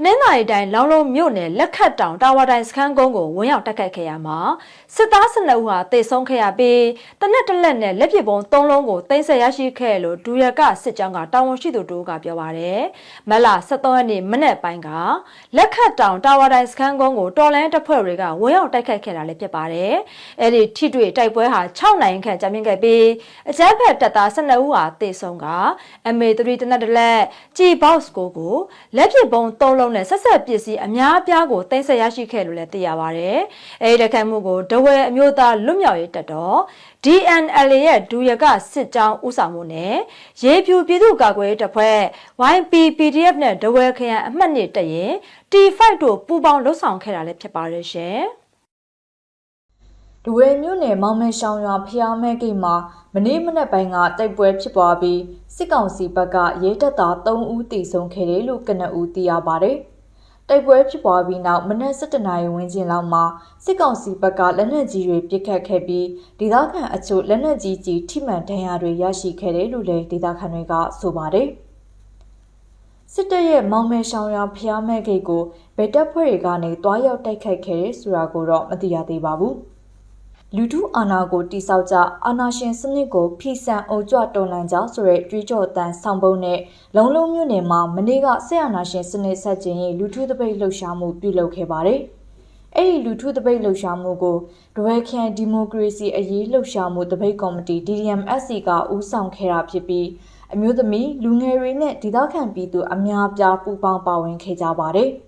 တနင်္သာရီတိုင်းလောင်းလုံးမြို့နယ်လက်ခတ်တောင်တာဝါတိုင်းစခန်းကုန်းကိုဝင်ရောက်တိုက်ခိုက်ခဲ့ရမှာစစ်သား12ဦးဟာတေဆုံးခဲ့ရပြီးတနက်တစ်လက်နဲ့လက်ပစ်ပုံ3လုံးကိုတင်ဆက်ရရှိခဲ့လို့ဒူရကစစ်ကြောင်းကတာဝန်ရှိသူတို့ကပြောပါတယ်။မလ23ရက်နေ့မနေ့ပိုင်းကလက်ခတ်တောင်တာဝါတိုင်းစခန်းကုန်းကိုတော်လန်တပ်ဖွဲ့တွေကဝင်ရောက်တိုက်ခိုက်ခဲ့တာလည်းဖြစ်ပါတယ်။အဲ့ဒီထိတွေ့တိုက်ပွဲဟာ6နိုင်ခန့်ကြာမြင့်ခဲ့ပြီးအကြမ်းဖက်တပ်သား12ဦးဟာတေဆုံးက MA3 တနက်တစ်လက်ကြည်ဘော့စ်ကိုကိုလက်ပစ်ပုံ3လုံးနဲ့ဆက်ဆက်ပစ္စည်းအများအပြားကိုတင်ဆက်ရရှိခဲ့လို့လည်းသိရပါတယ်။အဲဒီတိုက်ခိုက်မှုကိုဒဝဲအမျိုးသားလွတ်မြောက်ရေးတပ်တော် DNLA ရဲ့ဒူရကစစ်ကြောင်းဦးဆောင်မှုနဲ့ရေဖြူပြည်သူ့ကာကွယ်ရေးတပ်ဖွဲ့ YPPDF နဲ့ဒဝဲခရိုင်အမှတ်နှစ်တပ်ရင် T5 တို့ပူးပေါင်းလှုပ်ဆောင်ခဲ့တာလည်းဖြစ်ပါတယ်ရှင်။ ဒဝဲမြို့နယ်မောင်မဲရှောင်းရွာဖျားမဲဂိတ်မှာမနေ့မနက်ပိုင်းကတိုက်ပွဲဖြစ်ပွားပြီးစစ်ကောင်စီဘက်ကရဲတပ်သား3ဦးတေဆုံးခဲ့တယ်လို့ကနအူသိရပါတယ်။တိုက်ပွဲဖြစ်ပွားပြီးနောက်မနက်7:00နာရီဝန်းကျင်လောက်မှာစစ်ကောင်စီဘက်ကလက်နက်ကြီးတွေပစ်ခတ်ခဲ့ပြီးဒေသခံအချို့လက်နက်ကြီးကြီးထိမှန်ဒဏ်ရာတွေရရှိခဲ့တယ်လို့လည်းဒေသခံတွေကဆိုပါတယ်။စစ်တပ်ရဲ့မောင်မဲရှောင်းရွာဖျားမဲဂိတ်ကိုဗက်တပ်ဖွဲ့တွေကနေတွားရောက်တိုက်ခိုက်ခဲ့တယ်ဆိုတာကိုတော့မသိရသေးပါဘူး။ လူထုအာဏာကိုတိဆောက်ကြအာဏာရှင်စနစ်ကိုဖီဆန်အုံကြွတော်လှန်ကြဆိုတဲ့ကြွေးကြော်တန်ဆောင်ပုံနဲ့လုံလုံးမြို့နယ်မှာမနေ့ကဆက်အာဏာရှင်စနစ်ဆက်ကျင်ရေးလူထုတပိတ်လှုပ်ရှားမှုပြုလုပ်ခဲ့ပါတယ်။အဲ့ဒီလူထုတပိတ်လှုပ်ရှားမှုကိုဒဝဲခန်ဒီမိုကရေစီအရေးလှုပ်ရှားမှုတပိတ်ကော်မတီ DDMSC ကဦးဆောင်ခဲ့တာဖြစ်ပြီးအမျိုးသမီးလူငယ်တွေနဲ့ဒေသခံပြည်သူအများအပြားပူးပေါင်းပါဝင်ခဲ့ကြပါတယ်။